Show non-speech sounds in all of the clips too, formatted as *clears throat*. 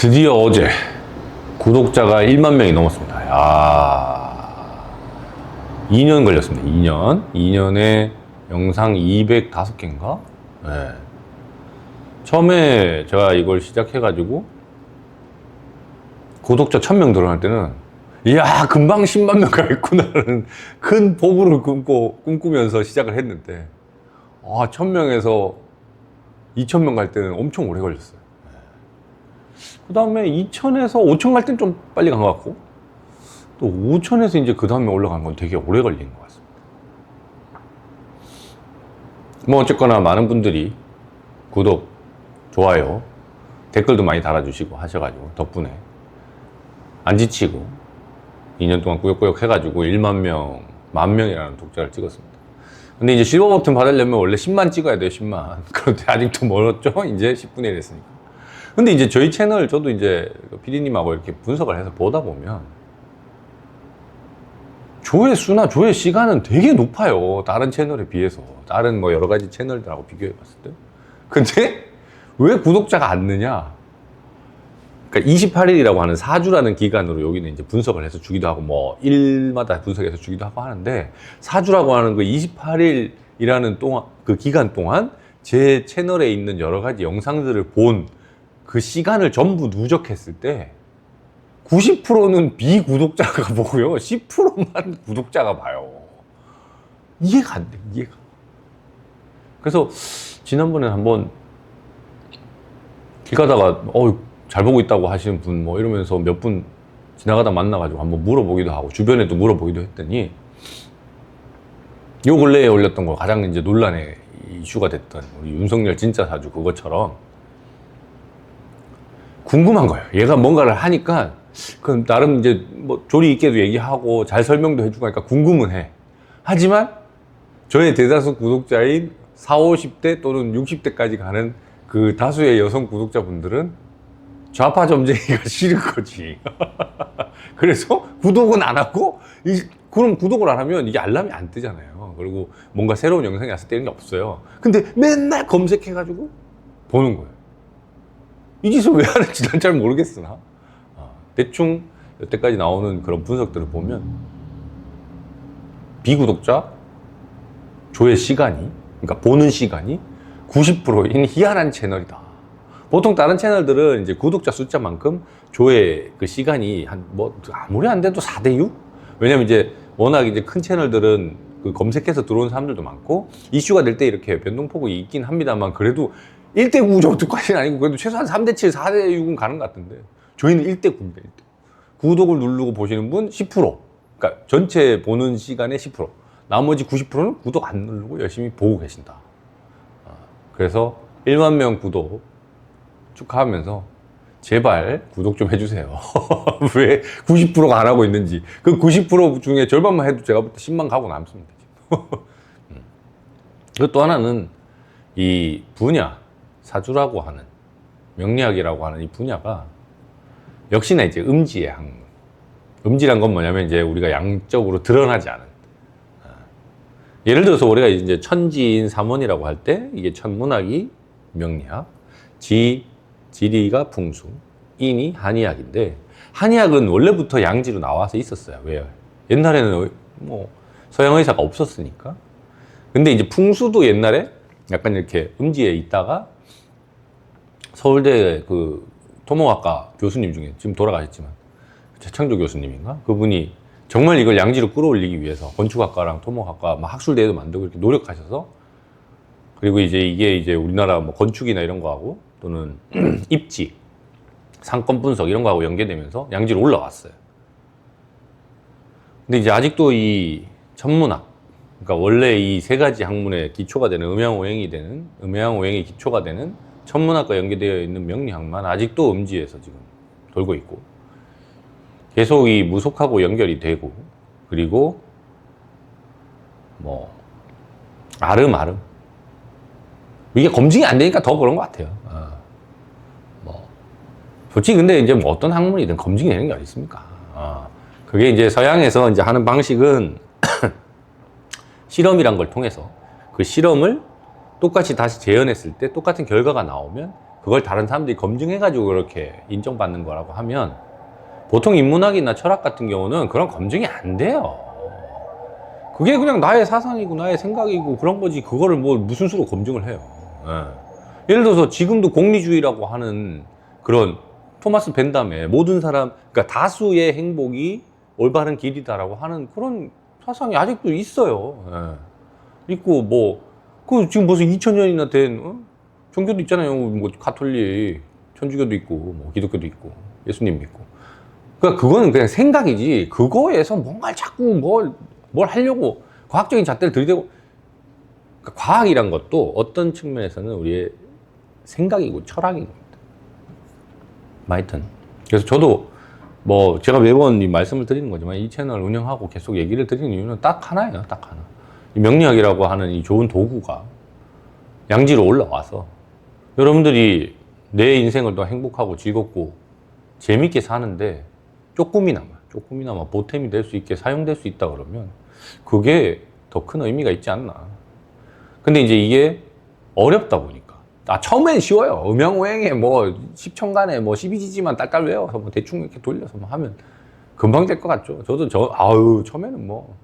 드디어 어제 구독자가 1만 명이 넘었습니다. 야 2년 걸렸습니다. 2년. 2년에 영상 205개인가? 네. 처음에 제가 이걸 시작해가지고 구독자 1000명 들어갈 때는 이야 금방 10만 명 가겠구나라는 큰 포부를 꿈꾸, 꿈꾸면서 시작을 했는데 아 1000명에서 2000명 갈 때는 엄청 오래 걸렸어요. 그 다음에 2천에서 5천 갈 땐 좀 빨리 간 것 같고, 또 5천에서 이제 그 다음에 올라간 건 되게 오래 걸린 것 같습니다. 뭐, 어쨌거나 많은 분들이 구독, 좋아요, 댓글도 많이 달아주시고 하셔가지고, 덕분에 안 지치고, 2년 동안 꾸역꾸역 해가지고 1만 명, 만 명이라는 독자를 찍었습니다. 근데 이제 실버 버튼 받으려면 원래 10만 찍어야 돼요, 10만. *laughs* 그런데 아직도 멀었죠? 이제 10분의 1 했으니까. 근데 이제 저희 채널 저도 이제 피디님하고 이렇게 분석을 해서 보다 보면 조회수나 조회 시간은 되게 높아요. 다른 채널에 비해서. 다른 뭐 여러 가지 채널들하고 비교해 봤을 때. 근데 *laughs* 왜 구독자가 안 느냐? 그러니까 28일이라고 하는 4주라는 기간으로 여기는 이제 분석을 해서 주기도 하고 뭐 일마다 분석해서 주기도 하고 하는데 4주라고 하는 그 28일이라는 동안 그 기간 동안 제 채널에 있는 여러 가지 영상들을 본 그 시간을 전부 누적했을 때 90%는 비구독자가 *laughs* 보고요. 10%만 구독자가 봐요. 이해가 안 돼, 이해가. 그래서 지난번에 한번 길 가다가 어, 잘 보고 있다고 하시는 분 뭐 이러면서 몇 분 지나가다 만나가지고 한번 물어보기도 하고 주변에도 물어보기도 했더니 요 근래에 올렸던 거 가장 이제 논란의 이슈가 됐던 우리 윤석열 진짜 사주 그것처럼 궁금한 거예요. 얘가 뭔가를 하니까 그 나름 이제 뭐 조리 있게도 얘기하고 잘 설명도 해주고 하니까 궁금은 해. 하지만 저의 대다수 구독자인 40, 50대 또는 60대까지 가는 그 다수의 여성 구독자분들은 좌파 점쟁이가 *laughs* 싫은 거지. *laughs* 그래서 구독은 안 하고, 이- 그럼 구독을 안 하면 이게 알람이 안 뜨잖아요. 그리고 뭔가 새로운 영상이 왔을 때 이런 게 없어요. 근데 맨날 검색해가지고 보는 거예요. 이 짓을 왜 하는지 난 잘 모르겠으나 아, 대충 여태까지 나오는 그런 분석들을 보면 비구독자 조회 시간이 그러니까 보는 시간이 90%인 희한한 채널이다. 보통 다른 채널들은 이제 구독자 숫자만큼 조회 그 시간이 한 뭐 아무리 안 돼도 4대 6? 왜냐면 이제 워낙 이제 큰 채널들은 그 검색해서 들어온 사람들도 많고 이슈가 될 때 이렇게 변동폭이 있긴 합니다만 그래도 1대 9 정도까지는 아니고 그래도 최소한 3대 7, 4대 6은 가는 것 같은데 저희는 1대 9입니다. 1대. 구독을 누르고 보시는 분 10%. 그러니까 전체 보는 시간의 10%. 나머지 90%는 구독 안 누르고 열심히 보고 계신다. 아, 그래서 1만 명 구독 축하하면서 제발 구독 좀 해주세요. *laughs* 왜 90%가 안 하고 있는지. 그 90% 중에 절반만 해도 제가 볼 때 10만 가고 남습니다. *laughs* 음. 그리고 또 하나는 이 분야, 사주라고 하는, 명리학이라고 하는 이 분야가 역시나 이제 음지의 학문. 음지란 건 뭐냐면 이제 우리가 양적으로 드러나지 않은. 아. 예를 들어서 우리가 이제 천지인 삼원이라고 할 때 이게 천문학이 명리학, 지, 지리가 풍수, 인이 한의학인데 한의학은 원래부터 양지로 나와서 있었어요. 왜요? 옛날에는 뭐 서양 의사가 없었으니까. 근데 이제 풍수도 옛날에 약간 이렇게 음지에 있다가 서울대 그 토목학과 교수님 중에 지금 돌아가셨지만 최창조 교수님인가 그분이 정말 이걸 양지로 끌어올리기 위해서 건축학과랑 토목학과 막 학술대회도 만들고 이렇게 노력하셔서 그리고 이제 이게 이제 우리나라 뭐 건축이나 이런 거하고 또는 *clears throat* 입지 상권 분석 이런 거하고 연계되면서 양지로 올라왔어요. 근데 이제 아직도 이 천문학 그러니까 원래 이 세 가지 학문의 기초가 되는 음양오행이 되는 음양오행의 기초가 되는 천문학과 연계되어 있는 명리학만 아직도 음지에서 지금 돌고 있고 계속 이 무속하고 연결이 되고 그리고 뭐 아름아름 이게 검증이 안 되니까 더 그런 것 같아요. 어. 뭐 솔직히 근데 이제 뭐 어떤 학문이든 검증이 되는 게 어디 있습니까? 어. 그게 이제 서양에서 이제 하는 방식은 *coughs* 실험이란 걸 통해서 그 실험을 똑같이 다시 재현했을 때 똑같은 결과가 나오면 그걸 다른 사람들이 검증해가지고 그렇게 인정받는 거라고 하면 보통 인문학이나 철학 같은 경우는 그런 검증이 안 돼요. 그게 그냥 나의 사상이고 나의 생각이고 그런 거지 그거를 뭐 무슨 수로 검증을 해요. 예. 예를 들어서 지금도 공리주의라고 하는 그런 토마스 벤담의 모든 사람, 그러니까 다수의 행복이 올바른 길이다라고 하는 그런 사상이 아직도 있어요. 예. 있고 뭐, 그 지금 벌써 2000년이나 된 어? 종교도 있잖아요. 뭐 가톨릭, 천주교도 있고, 뭐 기독교도 있고, 예수님 믿고. 그러니까 그거는 그냥 생각이지. 그거에서 뭔가를 자꾸 뭘, 뭘 하려고 과학적인 잣대를 들이대고. 그러니까 과학이란 것도 어떤 측면에서는 우리의 생각이고 철학인 겁니다. 뭐 하여튼. 그래서 저도 뭐 제가 매번 이 말씀을 드리는 거지만 이 채널 운영하고 계속 얘기를 드리는 이유는 딱 하나예요. 딱 하나. 이 명리학이라고 하는 이 좋은 도구가 양지로 올라와서 여러분들이 내 인생을 더 행복하고 즐겁고 재밌게 사는데 조금이나마 조금이나마 보탬이 될 수 있게 사용될 수 있다 그러면 그게 더 큰 의미가 있지 않나. 근데 이제 이게 어렵다 보니까 아 처음엔 쉬워요. 음양오행에 뭐 10천간에 뭐 12지지만 딸딸 외워서 뭐 대충 이렇게 돌려서 뭐 하면 금방 될 것 같죠. 저도 저 아유 처음에는 뭐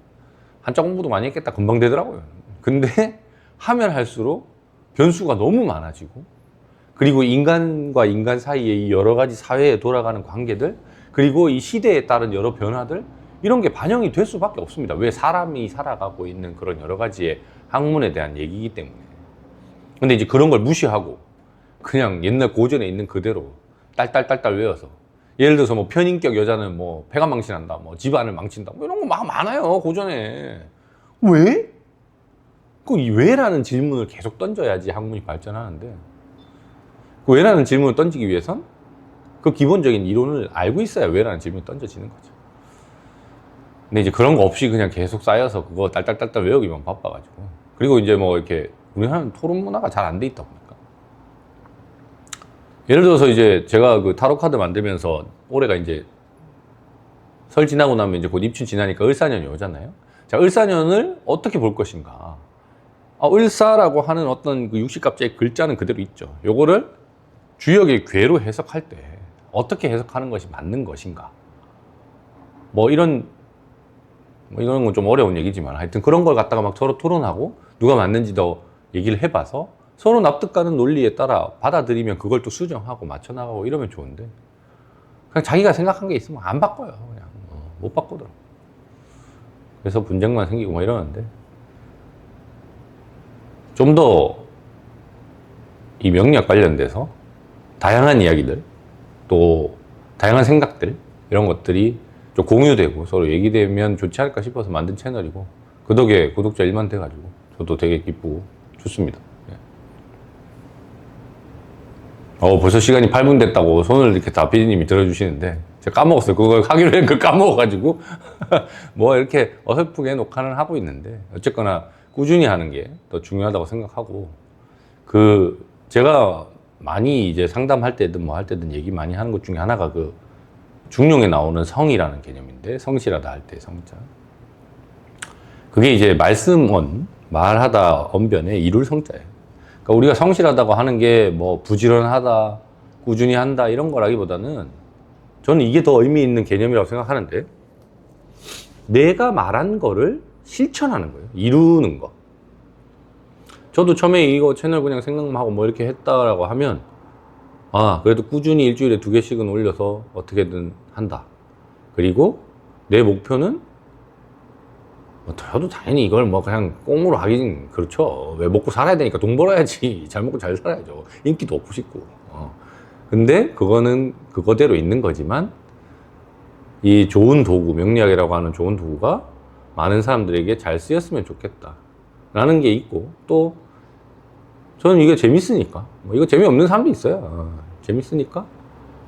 한자 공부도 많이 했겠다 금방 되더라고요. 근데 *laughs* 하면 할수록 변수가 너무 많아지고 그리고 인간과 인간 사이의 이 여러 가지 사회에 돌아가는 관계들 그리고 이 시대에 따른 여러 변화들 이런 게 반영이 될 수밖에 없습니다. 왜 사람이 살아가고 있는 그런 여러 가지의 학문에 대한 얘기이기 때문에. 근데 이제 그런 걸 무시하고 그냥 옛날 고전에 있는 그대로 딸딸딸딸 외워서 예를 들어서 뭐 편인격 여자는 뭐 폐가 망신한다, 뭐 집안을 망친다, 뭐 이런 거 막 많아요 고전에. 왜? 그이 왜라는 질문을 계속 던져야지 학문이 발전하는데 그 왜라는 질문을 던지기 위해선 그 기본적인 이론을 알고 있어야 왜라는 질문이 던져지는 거죠. 근데 이제 그런 거 없이 그냥 계속 쌓여서 그거 딸딸딸딸 외우기만 바빠가지고 그리고 이제 뭐 이렇게 우리나라는 토론 문화가 잘 안 돼 있다 보니까 예를 들어서 이제 제가 그 타로 카드 만들면서 올해가 이제 설 지나고 나면 이제 곧 입춘 지나니까 을사년이 오잖아요. 자, 을사년을 어떻게 볼 것인가? 아, 을사라고 하는 어떤 그 육식갑자의 글자는 그대로 있죠. 요거를 주역의 괴로 해석할 때 어떻게 해석하는 것이 맞는 것인가? 뭐 이런 뭐 이런 건 좀 어려운 얘기지만 하여튼 그런 걸 갖다가 막 서로 토론하고 누가 맞는지 더 얘기를 해봐서 서로 납득가는 논리에 따라 받아들이면 그걸 또 수정하고 맞춰 나가고 이러면 좋은데 그냥 자기가 생각한 게 있으면 안 바꿔요 그냥 어, 못 바꾸더라고 그래서 분쟁만 생기고 뭐 이러는데 좀 더 이 명리학 관련돼서 다양한 이야기들 또 다양한 생각들 이런 것들이 좀 공유되고 서로 얘기되면 좋지 않을까 싶어서 만든 채널이고 그 덕에 구독자 1만 돼가지고 저도 되게 기쁘고 좋습니다. 예. 어 벌써 시간이 8분 됐다고 손을 이렇게 다 PD님이 들어주시는데 제가 까먹었어요. 그걸 하기로 한걸 까먹어가지고 *laughs* 뭐 이렇게 어설프게 녹화는 하고 있는데 어쨌거나 꾸준히 하는 게 더 중요하다고 생각하고 그 제가 많이 이제 상담할 때든 뭐 할 때든 얘기 많이 하는 것 중에 하나가 그 중용에 나오는 성이라는 개념인데 성실하다 할 때 성자 그게 이제 말씀언 말하다 언변에 이룰 성자예요. 그러니까 우리가 성실하다고 하는 게 뭐 부지런하다 꾸준히 한다 이런 거라기보다는 저는 이게 더 의미 있는 개념이라고 생각하는데 내가 말한 거를 실천하는 거예요. 이루는 거. 저도 처음에 이거 채널 그냥 생각만 하고 뭐 이렇게 했다라고 하면 아 그래도 꾸준히 일주일에 두 개씩은 올려서 어떻게든 한다. 그리고 내 목표는 뭐 저도 당연히 이걸 뭐 그냥 꽁으로 하긴 그렇죠. 왜 먹고 살아야 되니까 돈 벌어야지. *laughs* 잘 먹고 잘 살아야죠. 인기도 얻고 싶고. 어. 근데 그거는 그거대로 있는 거지만 이 좋은 도구, 명리학이라고 하는 좋은 도구가 많은 사람들에게 잘 쓰였으면 좋겠다. 라는 게 있고 또 저는 이게 재밌으니까 뭐 이거 재미없는 사람도 있어요. 어, 재밌으니까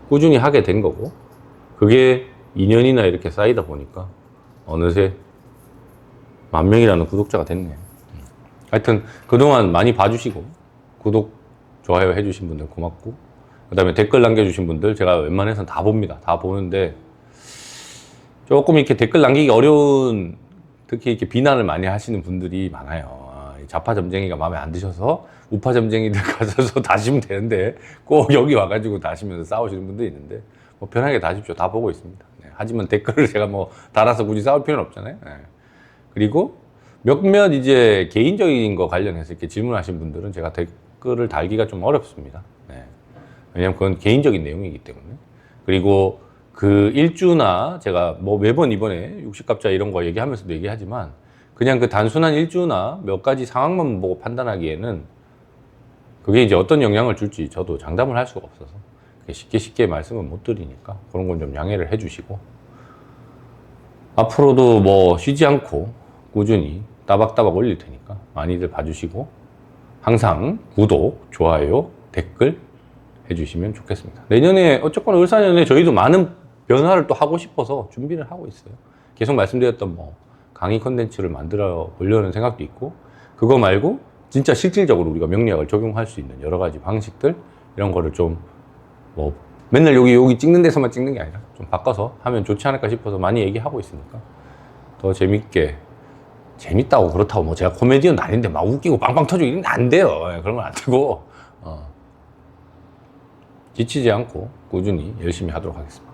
꾸준히 하게 된 거고 그게 2년이나 이렇게 쌓이다 보니까 어느새 만 명이라는 구독자가 됐네요. 하여튼 그동안 많이 봐주시고 구독, 좋아요 해주신 분들 고맙고 그 다음에 댓글 남겨주신 분들 제가 웬만해서는 다 봅니다. 다 보는데 조금 이렇게 댓글 남기기 어려운 특히 이렇게 비난을 많이 하시는 분들이 많아요. 아, 좌파 점쟁이가 마음에 안 드셔서 우파 점쟁이들 *laughs* 가셔서 다시면 되는데 꼭 여기 와가지고 다시면서 싸우시는 분도 있는데 뭐 편하게 다십시오. 다 보고 있습니다. 네, 하지만 댓글을 제가 뭐 달아서 굳이 싸울 필요는 없잖아요. 네. 그리고 몇몇 이제 개인적인 거 관련해서 이렇게 질문하신 분들은 제가 댓글을 달기가 좀 어렵습니다. 네. 왜냐면 그건 개인적인 내용이기 때문에. 그리고 그 일주나 제가 뭐 매번 이번에 육식갑자 이런 거 얘기하면서도 얘기하지만 그냥 그 단순한 일주나 몇 가지 상황만 보고 판단하기에는 그게 이제 어떤 영향을 줄지 저도 장담을 할 수가 없어서 쉽게 쉽게 말씀을 못 드리니까 그런 건 좀 양해를 해주시고 앞으로도 뭐 쉬지 않고 꾸준히 따박따박 올릴 테니까 많이들 봐주시고 항상 구독, 좋아요, 댓글 해주시면 좋겠습니다. 내년에 어쨌거나 울산연에 저희도 많은 변화를 또 하고 싶어서 준비를 하고 있어요. 계속 말씀드렸던 뭐 강의 컨텐츠를 만들어 보려는 생각도 있고 그거 말고 진짜 실질적으로 우리가 명리학을 적용할 수 있는 여러 가지 방식들 이런 거를 좀 뭐 맨날 여기 여기 찍는 데서만 찍는 게 아니라 좀 바꿔서 하면 좋지 않을까 싶어서 많이 얘기하고 있으니까 더 재밌게 재밌다고 그렇다고 뭐 제가 코미디언도 아닌데 막 웃기고 빵빵 터지고 이러면 안 돼요. 예, 그런 건 안 되고 어. 지치지 않고 꾸준히 열심히 하도록 하겠습니다.